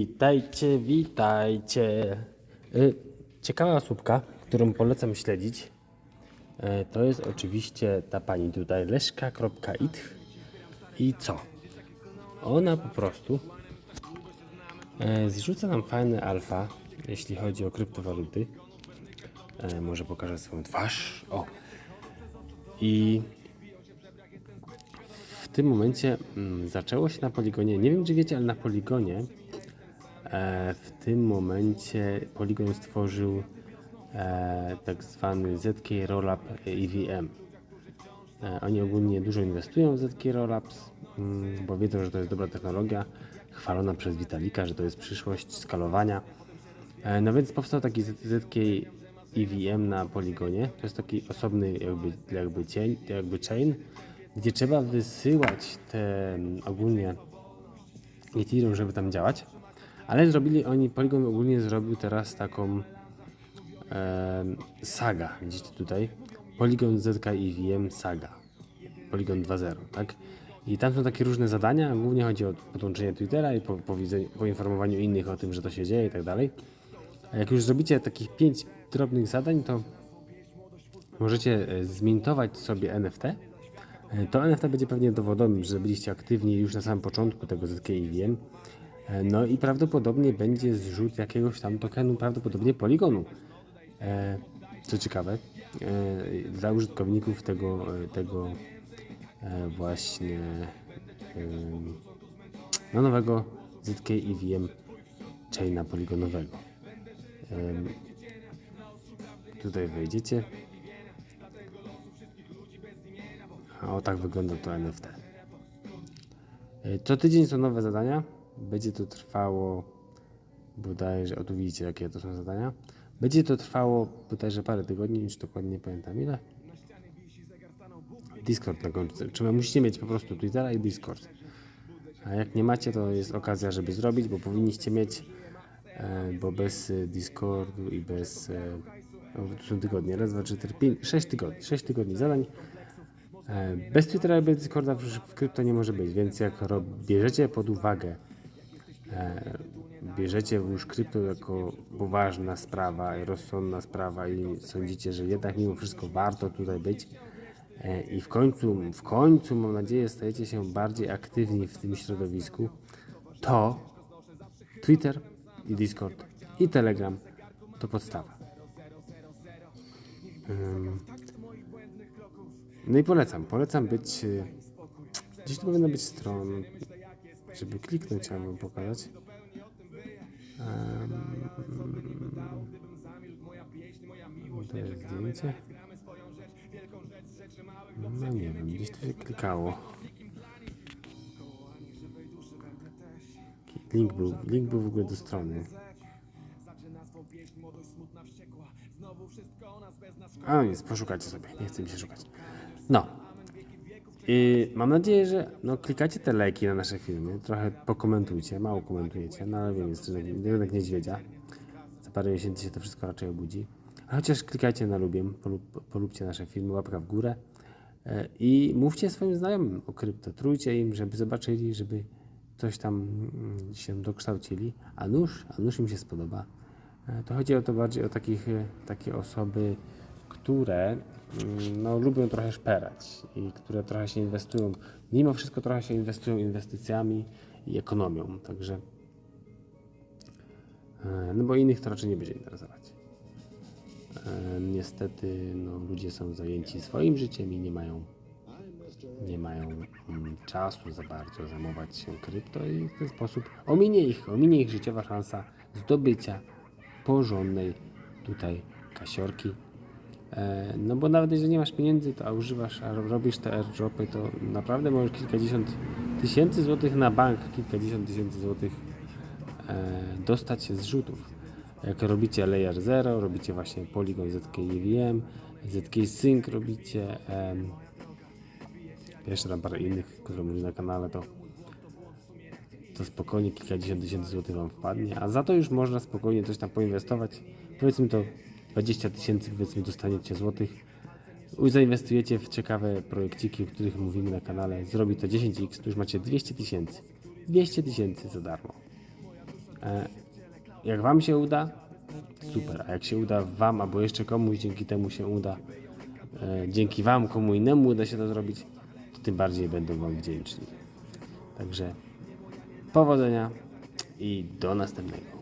Witajcie, witajcie. Y, Ciekawa osóbka, którą polecam śledzić, e, to jest oczywiście ta pani tutaj, leszka.it i co? Ona po prostu e, zrzuca nam fajne alfa, jeśli chodzi o kryptowaluty. Może pokażę swoją twarz. O! I w tym momencie mm, zaczęło się na poligonie. Nie wiem, czy wiecie, ale na poligonie w tym momencie poligon stworzył e, tak zwany ZK Rollup EVM. E, oni ogólnie dużo inwestują w ZK Rollups, mm, bo wiedzą, że to jest dobra technologia, chwalona przez Witalika, że to jest przyszłość skalowania. E, no więc powstał taki ZK EVM na poligonie. To jest taki osobny jakby, jakby, cień, jakby chain, gdzie trzeba wysyłać te mm, ogólnie Ethereum, żeby tam działać. Ale zrobili oni, Polygon ogólnie zrobił teraz taką em, saga, widzicie tutaj, Polygon ZK EVM Saga, Polygon 2.0, tak? I tam są takie różne zadania, głównie chodzi o podłączenie Twittera i po, poinformowaniu innych o tym, że to się dzieje i tak dalej. A jak już zrobicie takich pięć drobnych zadań, to możecie e, zmintować sobie NFT. E, To NFT będzie pewnie dowodem, że byliście aktywni już na samym początku tego ZK EVM. E, No i prawdopodobnie będzie zrzut jakiegoś tam tokenu, prawdopodobnie poligonu. E, Co ciekawe, e, dla użytkowników tego, e, tego e, właśnie no nowego ZK EVM chaina poligonowego. Tutaj wejdziecie. O tak wygląda to NFT. E, Co tydzień są nowe zadania. Będzie to trwało bodajże, o tu widzicie jakie to są zadania. Będzie to trwało bodajże parę tygodni, już dokładnie nie pamiętam ile. Discord na końcu. Czy musicie mieć po prostu Twittera i Discord. A jak nie macie, to jest okazja, żeby zrobić, bo powinniście mieć, e, bo bez e, Discordu i bez. E, to są tygodnie, raz, dwa, trzy, cztery, pięć, sześć tygodni, sześć tygodni zadań. E, Bez Twittera i bez Discorda w, krypto nie może być, więc jak bierzecie pod uwagę, e, bierzecie już krypto jako poważna sprawa rozsądna sprawa i sądzicie, że jednak mimo wszystko warto tutaj być e, i w końcu, w końcu mam nadzieję stajecie się bardziej aktywni w tym środowisku, to Twitter i Discord i Telegram to podstawa. No i polecam, polecam być. y, Gdzieś tu powinno być stron, żeby kliknąć, chciałem wam pokazać. Um, to jest zdjęcie. No nie wiem, gdzieś tu się klikało. Link był, link był w ogóle do strony. A nic, poszukajcie sobie, nie chcę mi się szukać. No. I mam nadzieję, że no, klikacie te lajki na nasze filmy, trochę pokomentujcie, mało komentujecie, no ale wiem, jest rynek niedźwiedzia. Za parę miesięcy się to wszystko raczej obudzi. A chociaż klikajcie na lubię, polub, polubcie nasze filmy, łapka w górę e, i mówcie swoim znajomym o krypto, trójcie im, żeby zobaczyli, żeby coś tam mm, się dokształcili, a nuż, a nuż im się spodoba. E, To chodzi o to bardziej o takich, e, takie osoby, które mm, no, lubią trochę szperać i które trochę się inwestują, mimo wszystko trochę się inwestują inwestycjami i ekonomią, także e, no bo innych to raczej nie będzie interesować. E, Niestety no, ludzie są zajęci swoim życiem i nie mają nie mają mm, czasu za bardzo zajmować się krypto i w ten sposób ominie ich, ominie ich życiowa szansa zdobycia porządnej tutaj kasiorki. E, no bo nawet jeżeli nie masz pieniędzy, to a używasz, a robisz te airdropy, to naprawdę możesz kilkadziesiąt tysięcy złotych na bank, kilkadziesiąt tysięcy złotych e, dostać z rzutów. Jak robicie Layer 0, robicie właśnie Polygon ZK EVM, ZK Sync robicie, jeszcze tam parę innych, które mówię na kanale, to, to spokojnie kilkadziesiąt tysięcy złotych Wam wpadnie, a za to już można spokojnie coś tam poinwestować. Powiedzmy to 20 tysięcy, powiedzmy dostaniecie złotych. Zainwestujecie w ciekawe projekciki, o których mówimy na kanale, zrobi to 10x, to już macie 200 tysięcy. 200 tysięcy za darmo. E, jak Wam się uda, super. A jak się uda Wam albo jeszcze komuś dzięki temu się uda, e, dzięki Wam komu innemu uda się to zrobić, to tym bardziej będą Wam wdzięczni. Także powodzenia i do następnego.